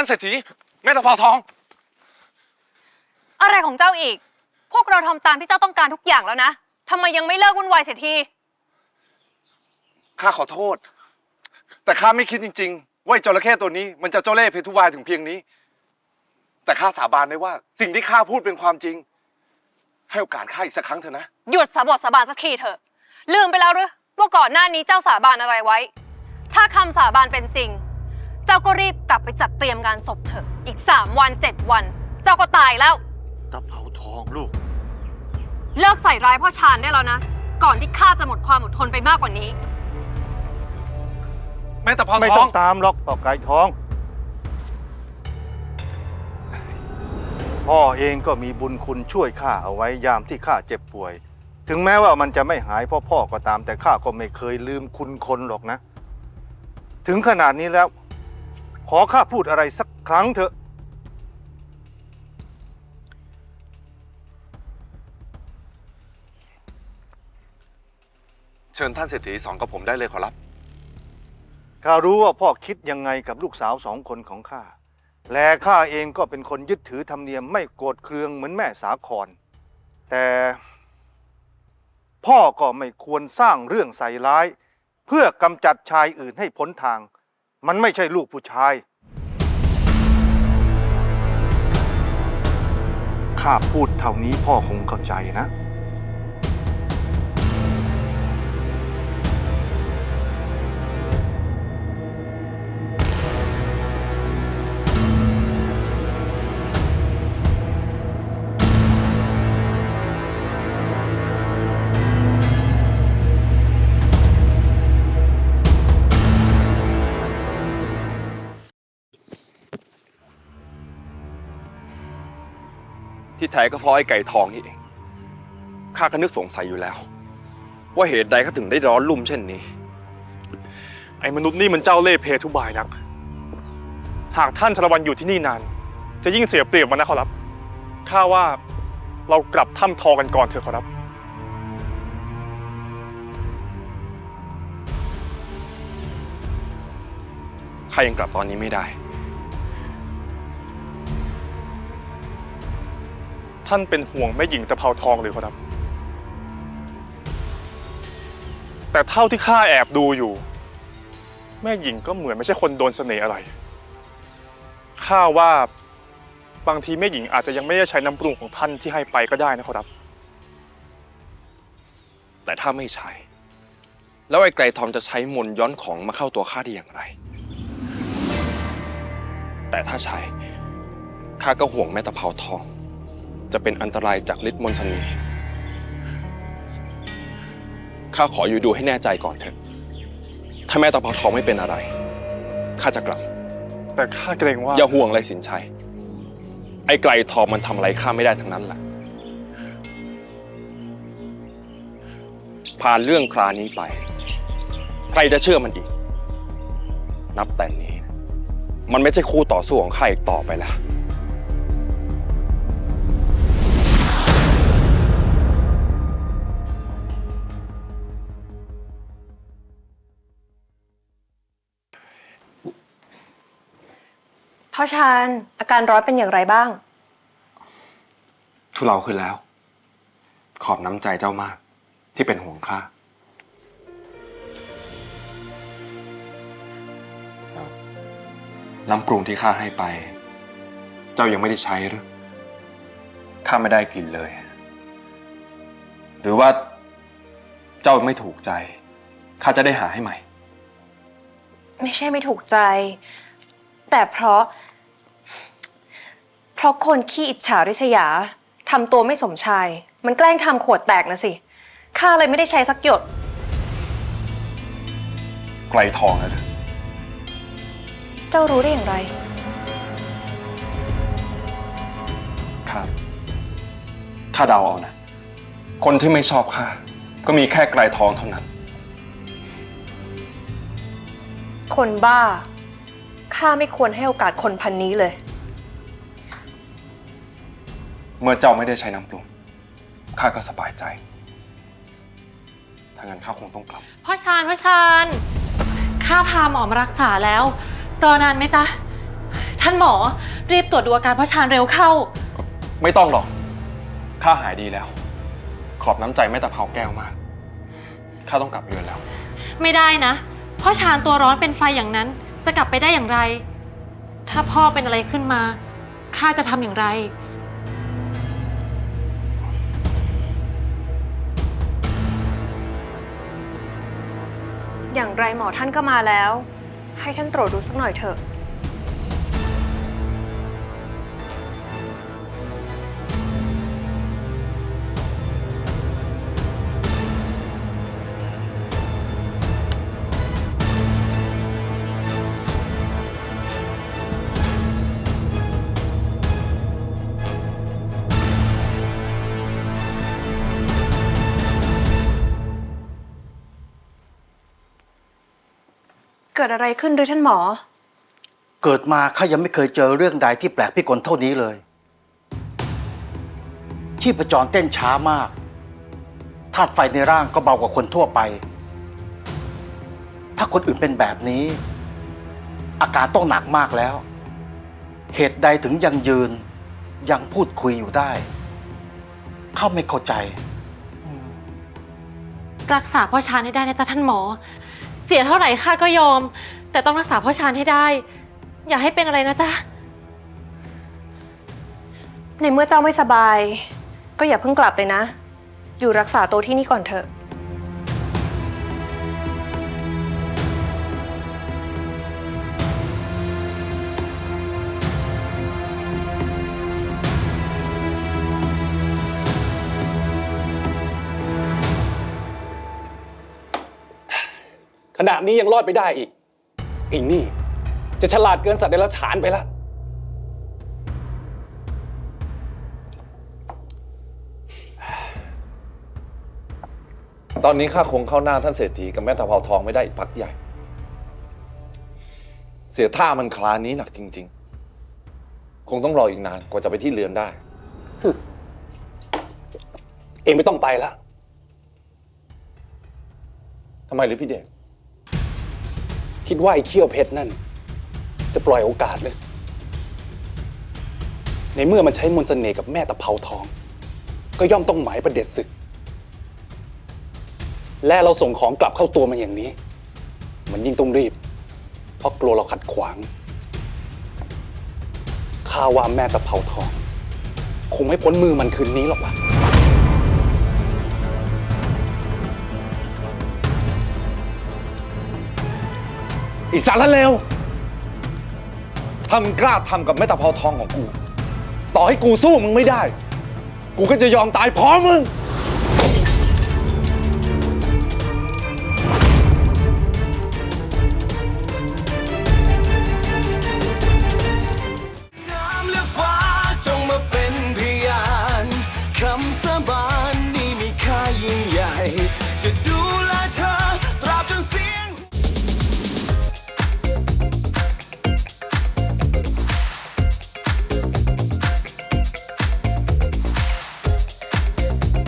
านเศรษฐีแม่ตะเภาทอง อะไรของเจ้าอีก พวกเราทำตามที่เจ้าต้องการทุกอย่างแล้วนะทำไมยังไม่เลิกวุ่นวายเสียที ข้าขอโทษ แต่ข้าไม่คิดจริง ๆ ว่าไอ้จระเข้ตัวนี้มันจะเจ้าเล่ห์เพทุบายถึงเพียงนี้ แต่ข้าสาบานได้ว่า สิ่งที่ข้าพูดเป็นความจริง ให้โอกาสข้าอีกสักครั้งเถอะนะ หยุดสาบดสาบานสักทีเถอะ ลืมไปแล้วหรือว่าก่อนหน้านี้เจ้าสาบานอะไรไว้ ถ้าคำสาบานเป็นจริง เจ้าก็รีบกลับไปจัดเตรียมงานศพเถอะ อีกสามวันเจ็ดวัน เจ้าก็ตายแล้ว ตะเภาทองลูก เลิกใส่ร้ายพ่อชานได้แล้วนะ ก่อนที่ข้าจะหมดความอดทนไปมากกว่านี้ แม่ตะเภาไม่ทต้อองงตามหรอกพ่อไก่ทอง พ่อเองก็มีบุญคุณช่วยข้าเอาไว้ยามที่ข้าเจ็บป่วย ถึงแม้ว่ามันจะไม่หายเพ่อพ่อก็ตาม แต่ข้าก็ไม่เคยลืมคุณคนหรอกนะ ถึงขนาดนี้แล้ว ขอข้าพูดอะไรสักครั้งเถอะ เชิญท่านเศรษฐีสองกับผมได้เลยขอรับ ข้ารู้ว่าพ่อคิดยังไงกับลูกสาวสองคนของข้า และข้าเองก็เป็นคนยึดถือธรรมเนียมไม่โกรธเคืองเหมือนแม่สาคร แต่พ่อก็ไม่ควรสร้างเรื่องใส่ร้าย เพื่อกำจัดชายอื่นให้พ้นทาง มันไม่ใช่ลูกผู้ชาย ข้าพูดเท่านี้พ่อคงเข้าใจนะ ที่แท้ก็เพราะไอ้ไก่ทองนี่เอง ข้าก็นึกสงสัยอยู่แล้ว ว่าเหตุใดเขาถึงได้ร้อนลุ่มเช่นนี้ ไอ้มนุษย์นี่มันเจ้าเล่ห์เพทุบายนัก หากท่านชรวันอยู่ที่นี่นาน จะยิ่งเสียเปรียบมันนะขอรับ ข้าว่าเรากลับถ้ำทองกันก่อนเถอะขอรับ ข้ายังกลับตอนนี้ไม่ได้ ท่านเป็นห่วงแม่หญิงตะเภาทองหรือขอรับ แต่เท่าที่ข้าแอบดูอยู่ แม่หญิงก็เหมือนไม่ใช่คนโดนเสน่ห์อะไร ข้าว่าบางทีแม่หญิงอาจจะยังไม่ได้ใช้น้ำปรุงของท่านที่ให้ไปก็ได้นะขอรับ แต่ถ้าไม่ใช่ แล้วไอ้ไก่ทองจะใช้มนต์ย้อนของมาเข้าตัวข้าได้อย่างไร แต่ถ้าใช้ข้าก็ห่วงแม่ตะเภาทอง จะเป็นอันตรายจากฤทธิ์มนต์เสน่ห์ข้าขออยู่ดูให้แน่ใจก่อนเถอะ ถ้าแม่ตะเภาทองไม่เป็นอะไร ข้าจะกลับ แต่ข้าเกรงว่าอย่าห่วงเลยสินชัย ไอ้ไกลทองมันทำอะไรข้าไม่ได้ทั้งนั้นแหละ ผ่านเรื่องครานี้ไป ใครจะเชื่อมันอีก นับแต่นี้ มันไม่ใช่คู่ต่อสู้ของข้าอีกต่อไปแล้ว พ่อชานอาการร้อนเป็นอย่างไรบ้าง ทุเลาขึ้นแล้ว ขอบน้ำใจเจ้ามาก ที่เป็นห่วงข้าน้ำปรุงที่ข้าให้ไป เจ้ายังไม่ได้ใช้หรือข้าไม่ได้กินเลย หรือว่าเจ้าไม่ถูกใจข้าจะได้หาให้ใหม่ ไม่ใช่ไม่ถูกใจ แต่เพราะ เพราะคนขี้อิจฉาริษยาทำตัวไม่สมชาย มันแกล้งทำขวดแตกนะสิข้าเลยไม่ได้ใช้สักหยด ไกลทองนะหรือเจ้ารู้ได้อย่างไรข้าข้าเดาเอานะ คนที่ไม่ชอบข้าก็มีแค่ไกลทองเท่านั้น คนบ้าข้าไม่ควรให้โอกาสคนพันนี้เลย เมื่อเจ้าไม่ได้ใช้น้ำปรุงข้าก็สบายใจ ถ้างั้นข้าคงต้องกลับ พ่อชานพ่อชานข้าพาหมอมารักษาแล้ว รอนานไหมจ๊ะ ท่านหมอรีบตรวจดูอาการพ่อชานเร็วเข้า ไม่ต้องหรอก ข้าหายดีแล้ว ขอบน้ำใจแม่ตะเภาแก้วมาก ข้าต้องกลับเรือนแล้ว ไม่ได้นะ พ่อชานตัวร้อนเป็นไฟอย่างนั้น จะกลับไปได้อย่างไร ถ้าพ่อเป็นอะไรขึ้นมา ข้าจะทำอย่างไร อย่างไรหมอท่านก็มาแล้ว ให้ท่านตรวจดูสักหน่อยเถอะ กิดอะไรขึ้นหรือท่านหมอ เกิดมาข้ายังไม่เคยเจอเรื่องใดที่แปลกพิกลเท่านี้เลย ชีพจรเต้นช้ามากธาตุไฟในร่างก็เบากว่าคนทั่วไป ถ้าคนอื่นเป็นแบบนี้ อาการต้องหนักมากแล้ว เหตุใดถึงยังยืน ยังพูดคุยอยู่ได้ข้าไม่เข้าใจ รักษาพ่อชานให้ได้นะจ๊ะท่านหมอเสียเท่าไหร่ข้าก็ยอม แต่ต้องรักษาพ่อชานให้ได้ อย่าให้เป็นอะไรนะจ๊ะ ในเมื่อเจ้าไม่สบาย ก็อย่าเพิ่งกลับเลยนะ อยู่รักษาตัวที่นี่ก่อนเถอะ ขณะนี้ยังรอดไปได้อีกไอ้นี่ จะฉลาดเกินสัตว์เดรัจฉานไปแล้วตอนนี้ข้าคงเข้าหน้าท่านเศรษฐีกับแม่ตะเภาทองไม่ได้อีกพักใหญ่ เสียท่ามันคลานนี้หนักจริง ๆ คงต้องรออีกนานกว่าจะไปที่เรือนได้ เองไม่ต้องไปแล้วทำไมหรือพี่เดช คิดว่าไอ้เขี้ยวเพชรนั่น จะปล่อยโอกาสเลยในเมื่อมันใช้มนต์เสน่ห์กับแม่ตะเภาทอง ก็ย่อมต้องหมายประเด็จศึก และเราส่งของกลับเข้าตัวมันอย่างนี้ มันยิ่งต้องรีบ เพราะกลัวเราขัดขวางข้าว่าแม่ตะเภาทอง คงไม่พ้นมือมันคืนนี้หรอกล่ะ อีสารเลวถ้ามึงกล้าทำกับแม่ตะพภาทองของกู ต่อให้กูสู้มึงไม่ได้ กูก็จะยอมตายพร้อมมึง น้ำและฟ้าจงมาเป็นพยานคำสบาน